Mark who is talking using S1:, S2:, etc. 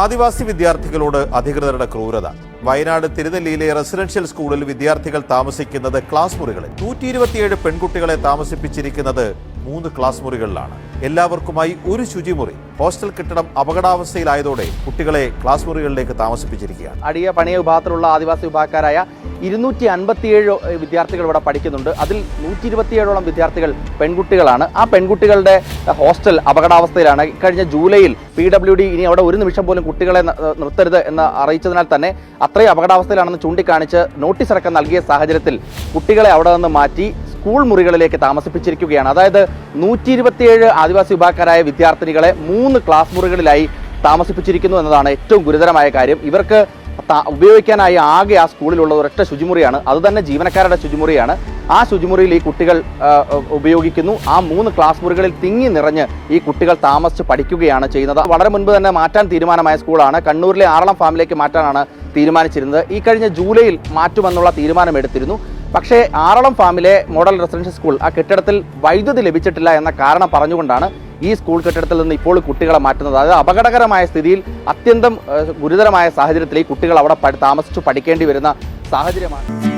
S1: ആദിവാസി വിദ്യാർത്ഥികളോട് അധികൃതരുടെ ക്രൂരത. വയനാട് തിരുനെല്ലിയിലെ റെസിഡൻഷ്യൽ സ്കൂളിൽ വിദ്യാർത്ഥികൾ താമസിക്കുന്നത് ക്ലാസ് മുറികളിൽ. നൂറ്റി ഇരുപത്തിയേഴ് പെൺകുട്ടികളെ താമസിപ്പിച്ചിരിക്കുന്നത് മൂന്ന് ക്ലാസ് മുറികളിലാണ്. എല്ലാവർക്കുമായി ഒരു ശുചിമുറി. ഹോസ്റ്റൽ കെട്ടിടം അപകടാവസ്ഥയിലായതോടെ കുട്ടികളെ ക്ലാസ് മുറികളിലേക്ക് താമസിപ്പിച്ചിരിക്കുകയാണ്.
S2: അടിയ പണിയ വിഭാഗത്തിലുള്ള ആദിവാസി വിഭാഗക്കാരായ ഇരുന്നൂറ്റി അൻപത്തിയേഴ് വിദ്യാർത്ഥികൾ ഇവിടെ പഠിക്കുന്നുണ്ട്. അതിൽ നൂറ്റി ഇരുപത്തിയേഴോളം വിദ്യാർത്ഥികൾ പെൺകുട്ടികളാണ്. ആ പെൺകുട്ടികളുടെ ഹോസ്റ്റൽ അപകടാവസ്ഥയിലാണ്. കഴിഞ്ഞ ജൂലൈയിൽ പി ഡബ്ല്യു ഡി ഇനി അവിടെ ഒരു നിമിഷം പോലും കുട്ടികളെ നിർത്തരുത് എന്ന് അറിയിച്ചതിനാൽ തന്നെ അത്രയും അപകടാവസ്ഥയിലാണെന്ന് ചൂണ്ടിക്കാണിച്ച് നോട്ടീസ് അടക്കം നൽകിയ സാഹചര്യത്തിൽ കുട്ടികളെ അവിടെ നിന്ന് മാറ്റി സ്കൂൾ മുറികളിലേക്ക് താമസിപ്പിച്ചിരിക്കുകയാണ്. അതായത് നൂറ്റി ഇരുപത്തിയേഴ് ആദിവാസി വിഭാഗക്കാരായ വിദ്യാർത്ഥിനികളെ മൂന്ന് ക്ലാസ് മുറികളിലായി താമസിപ്പിച്ചിരിക്കുന്നു എന്നതാണ് ഏറ്റവും ഗുരുതരമായ കാര്യം. ഇവർക്ക് ഉപയോഗിക്കാനായി ആകെ ആ സ്കൂളിലുള്ള ഒരൊറ്റ ശുചിമുറിയാണ്. അത് തന്നെ ജീവനക്കാരുടെ ശുചിമുറിയാണ്. ആ ശുചിമുറിയിൽ ഈ കുട്ടികൾ ഉപയോഗിക്കുന്നു. ആ മൂന്ന് ക്ലാസ് മുറികളിൽ തിങ്ങി നിറഞ്ഞ് ഈ കുട്ടികൾ താമസിച്ച് പഠിക്കുകയാണ് ചെയ്യുന്നത്. വളരെ മുൻപ് തന്നെ മാറ്റാൻ തീരുമാനമായ സ്കൂളാണ്. കണ്ണൂരിലെ ആറളം ഫാമിലേക്ക് മാറ്റാനാണ് തീരുമാനിച്ചിരുന്നത്. ഈ കഴിഞ്ഞ ജൂലൈയിൽ മാറ്റുമെന്നുള്ള തീരുമാനമെടുത്തിരുന്നു. പക്ഷേ ആറളം ഫാമിലെ മോഡൽ റെസിഡൻഷ്യൽ സ്കൂൾ ആ കെട്ടിടത്തിൽ വൈദ്യുതി ലഭിച്ചിട്ടില്ല എന്ന കാരണം പറഞ്ഞുകൊണ്ടാണ് ഈ സ്കൂൾ കെട്ടിടത്തിൽ നിന്ന് ഇപ്പോൾ കുട്ടികളെ മാറ്റുന്നത്. അത് അപകടകരമായ സ്ഥിതിയിൽ അത്യന്തം ഗുരുതരമായ സാഹചര്യത്തിൽ ഈ കുട്ടികൾ അവിടെ താമസിച്ചു പഠിക്കേണ്ടി വരുന്ന സാഹചര്യമാണ്.